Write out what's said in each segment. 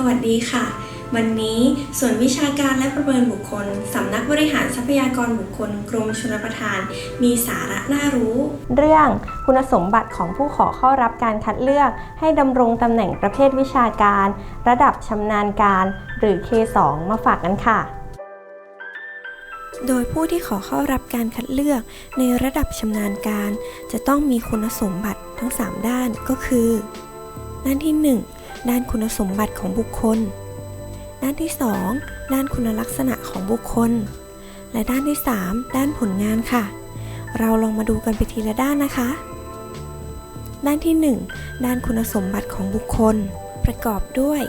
สวัสดีค่ะ วันนี้ส่วนวิชาการและประเมินบุคคล สำนักบริหารทรัพยากรบุคคลกรมชลประทาน มีสาระน่ารู้ เรื่องคุณสมบัติของผู้ขอเข้ารับการคัดเลือก ให้ดำรงตำแหน่งประเภทวิชาการ ระดับชำนาญการ หรือ K2 มาฝากกันค่ะโดยผู้ที่ขอเข้ารับการคัดเลือกในระดับชำนาญการ จะต้องมีคุณสมบัติทั้ง 3 ด้านก็คือ ด้านที่1 ด้านคุณสมบัติของบุคคล ด้านที่ 2 ด้านคุณลักษณะของบุคคล และด้านที่ 3 ด้านผลงานค่ะ เราลองมาดูกันไปทีละด้านนะคะ ด้านที่ 1 ด้านคุณสมบัติของบุคคล ประกอบด้วย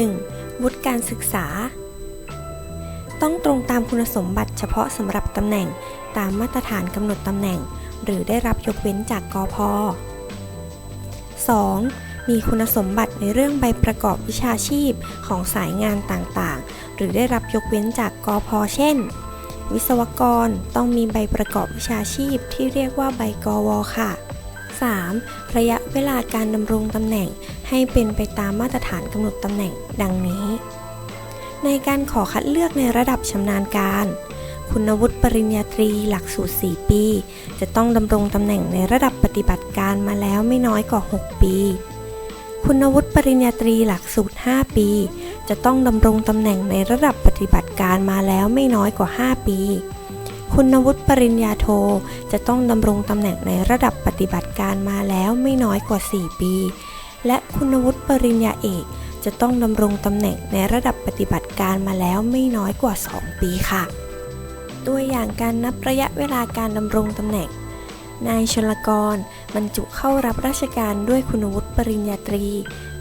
1. วุฒิการศึกษา ต้องตรงตามคุณสมบัติเฉพาะสำหรับตำแหน่งตามมาตรฐานกำหนดตำแหน่ง หรือได้รับยกเว้นจากกอพ 2. มีคุณสมบัติในเรื่องใบประกอบวิชาชีพของสายงานต่างๆ หรือได้รับยกเว้นจากกพเช่น วิศวกรต้องมีใบประกอบวิชาชีพที่เรียกว่าใบกวค่ะ 3. ระยะเวลาการดำรงตำแหน่งให้เป็นไปตามมาตรฐานกำหนดตำแหน่งดังนี้ ในการขอคัดเลือกในระดับชำนาญการ คุณวุฒิปริญญาตรีหลักสูตร 4 ปี จะต้องดำรงตำแหน่งในระดับปฏิบัติการมาแล้วไม่น้อยกว่า 6 ปี คุณวุฒิปริญญาตรีหลักสูตร 5 ปี จะต้องดำรงตำแหน่งในระดับปฏิบัติการมาแล้วไม่น้อยกว่า 5 ปี คุณวุฒิปริญญาโท จะต้องดำรงตำแหน่งในระดับปฏิบัติการมาแล้วไม่น้อยกว่า 4 ปี และคุณวุฒิปริญญาเอก จะต้องดำรงตำแหน่งในระดับปฏิบัติการมาแล้วไม่น้อยกว่า 2 ปีค่ะ ตัวอย่างการนับระยะเวลาการดำรงตำแหน่ง นายชลกร บรรจุเข้ารับราชการด้วยคุณวุฒิปริญญาตรี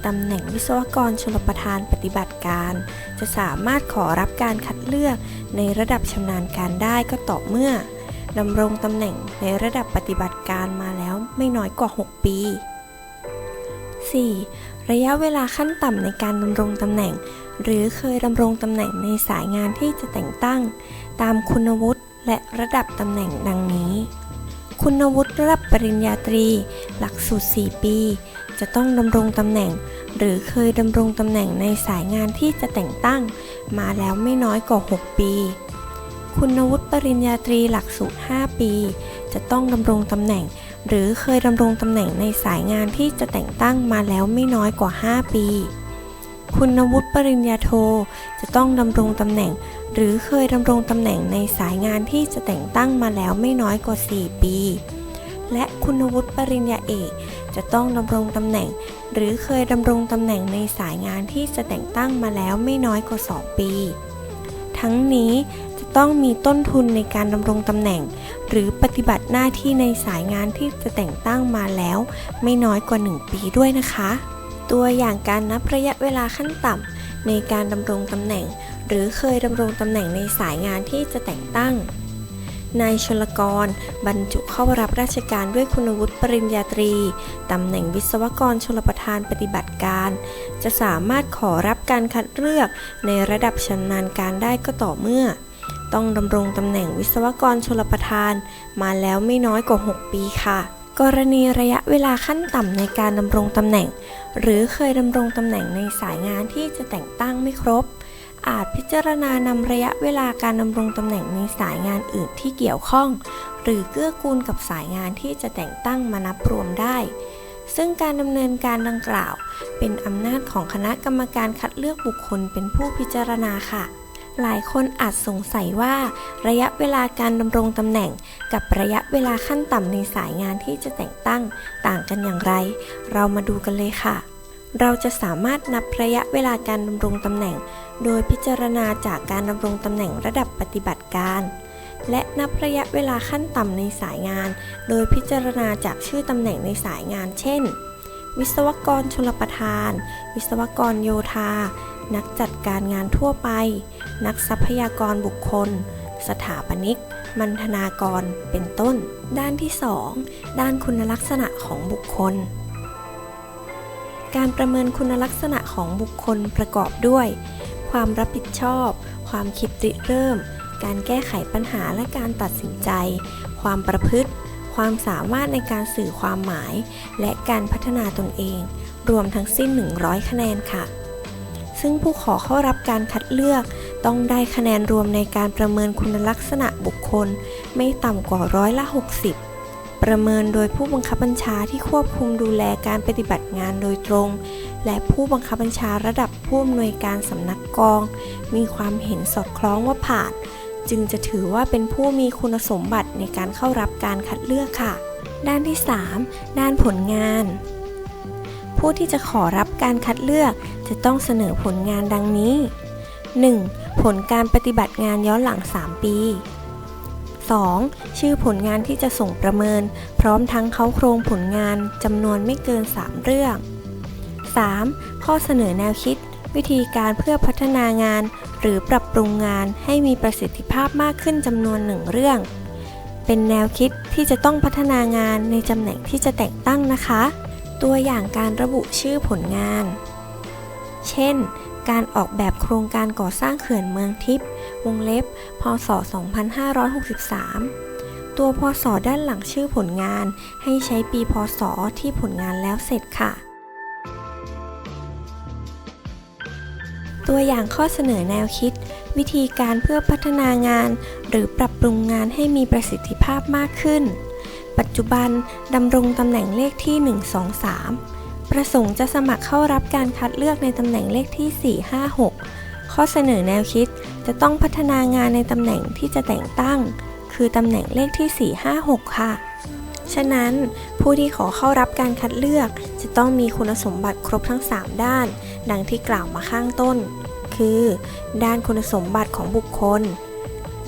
ตำแหน่งวิศวกรชลประทานปฏิบัติการ จะสามารถขอรับการคัดเลือกในระดับชำนาญการได้ก็ต่อเมื่อดำรงตำแหน่งในระดับปฏิบัติการมาแล้วไม่น้อยกว่า 6 ปี 4. ระยะเวลาขั้นต่ำในการดำรงตำแหน่ง หรือเคยดำรงตำแหน่งในสายงานที่จะแต่งตั้ง ตามคุณวุฒิและระดับตำแหน่งดังนี้ คุณวุฒิระดับปริญญาตรี หลักสูตร 4 ปี จะต้องดำรงตำแหน่ง หรือเคยดำรงตำแหน่งในสายงานที่จะแต่งตั้ง มาแล้วไม่น้อยกว่า 6 ปี คุณวุฒิปริญญาตรีหลักสูตร 5 ปี จะต้องดำรงตำแหน่ง หรือเคยดำรงตำแหน่งในสายงานที่จะแต่งตั้งมาแล้วไม่น้อยกว่า 5 ปี คุณวุฒิปริญญาโท จะต้องดำรงตำแหน่ง หรือเคยดำรงตำแหน่งในสายงานที่จะแต่งตั้งมาแล้วไม่น้อยกว่า 4 ปี และคุณวุฒิปริญญาเอก จะต้องดำรงตำแหน่ง หรือเคยดำรงตำแหน่งในสายงานที่จะแต่งตั้งมาแล้วไม่น้อยกว่า 2 ปี ทั้งนี้จะต้องมีต้นทุนในการดำรงตำแหน่ง หรือปฏิบัติหน้าที่ในสายงานที่จะแต่งตั้งมาแล้ว ไม่น้อยกว่า 1 ปีด้วยนะคะ ตัวอย่างการนับระยะเวลาขั้นต่ำในการดำรงตำแหน่ง หรือเคยดำรงตำแหน่งในสายงานที่จะแต่งตั้ง นายชลกร บรรจุเข้ารับราชการด้วยคุณวุฒิปริญญาตรี ตำแหน่งวิศวกรชลประทานปฏิบัติการ จะสามารถขอรับการคัดเลือกในระดับชำนาญการได้ก็ต่อเมื่อ ต้องดำรงตำแหน่งวิศวกรชลประทาน มาแล้วไม่น้อยกว่า 6 ปีค่ะ กรณีระยะเวลาขั้นต่ำในการดำรงตำแหน่ง หรือเคยดำรงตำแหน่งในสายงานที่จะแต่งตั้งไม่ครบ อาจพิจารณานำระยะเวลาการดำรงตำแหน่งในสายงานอื่นที่เกี่ยวข้อง หรือเกื้อกูลกับสายงานที่จะแต่งตั้งมานับรวมได้ ซึ่งการดำเนินการดังกล่าว เป็นอำนาจของคณะกรรมการคัดเลือกบุคคลเป็นผู้พิจารณาค่ะ หลายคนอาจสงสัยว่า ระยะเวลาการดำรงตำแหน่ง กับระยะเวลาขั้นต่ำในสายงานที่จะแต่งตั้ง ต่างกันอย่างไร เรามาดูกันเลยค่ะ เราจะสามารถนับระยะเวลาการดำรงตำแหน่ง โดยพิจารณาจากการดำรงตำแหน่งระดับปฏิบัติการ และนับระยะเวลาขั้นต่ำในสายงาน โดยพิจารณาจากชื่อตำแหน่งในสายงาน เช่น วิศวกรชลประทาน วิศวกรโยธา นักจัดการงานทั่วไป นักทรัพยากรบุคคล สถาปนิก มันธนากร เป็นต้น ด้านที่ 2 ด้านคุณลักษณะของบุคคล การประเมินคุณลักษณะของบุคคลประกอบด้วย ความรับผิดชอบ ความคิดริเริ่ม การแก้ไขปัญหาและการตัดสินใจ ความประพฤติ ความสามารถในการสื่อความหมาย และการพัฒนาตนเอง รวมทั้งสิ้น 100 คะแนนค่ะ ซึ่งผู้ขอเข้ารับการคัดเลือก ต้องได้คะแนนรวมในการประเมินคุณลักษณะบุคคล ไม่ต่ำกว่าร้อยละ 60ประเมินโดยผู้บังคับบัญชาที่ควบคุมดูแลการปฏิบัติงานโดยตรง และผู้บังคับบัญชาระดับผู้อำนวยการสำนักกอง มีความเห็นสอดคล้องว่าผ่าน จึงจะถือว่าเป็นผู้มีคุณสมบัติในการเข้ารับการคัดเลือกค่ะ ด้านที่ 3 ด้านผลงาน ผู้ที่จะขอรับการคัดเลือกจะต้องเสนอผลงานดังนี้ 1. ผลการปฏิบัติงานย้อนหลัง 3 ปี 2. ชื่อผลงานที่จะส่งประเมิน พร้อมทั้งเขาโครงผลงานจำนวนไม่เกิน 3 เรื่อง 3. ข้อเสนอแนวคิด วิธีการเพื่อพัฒนางาน หรือปรับปรุงงานให้มีประสิทธิภาพมากขึ้นจำนวนหนึ่งเรื่อง เป็นแนวคิดที่จะต้องพัฒนางานในตำแหน่งที่จะแต่งตั้งนะคะ ตัวอย่างการระบุชื่อผลงาน เช่น การออกแบบโครงการก่อสร้างเขื่อนเมืองทิพย์วงเล็บ พศ 2563ตัวพศด้านหลังชื่อผลงานให้ใช้ปีพศที่ผลงานแล้วเสร็จค่ะ ตัวอย่างข้อเสนอแนวคิด วิธีการเพื่อพัฒนางาน หรือปรับปรุงงานให้มีประสิทธิภาพมากขึ้น ปัจจุบันดำรงตำแหน่งเลขที่ 123 ประสงค์จะสมัครเข้ารับการคัดเลือกในตำแหน่งเลขที่ 456 ข้อเสนอแนวคิดจะต้องพัฒนางานในตำแหน่งที่จะแต่งตั้ง คือตำแหน่งเลขที่ 456 ค่ะ ฉะนั้นผู้ที่ขอเข้ารับการคัดเลือก จะต้องมีคุณสมบัติครบทั้ง 3 ด้าน ดังที่กล่าวมาข้างต้น คือ ด้านคุณสมบัติของบุคคล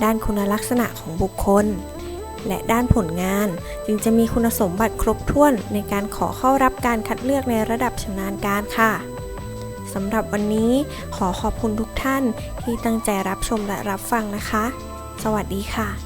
ด้านคุณลักษณะของบุคคล และด้านผลงานจึงจะมีคุณสมบัติครบถ้วนในการขอเข้ารับการคัดเลือกในระดับชำนาญการค่ะสำหรับวันนี้ขอขอบคุณทุกท่านที่ตั้งใจรับชมและรับฟังนะคะ สวัสดีค่ะ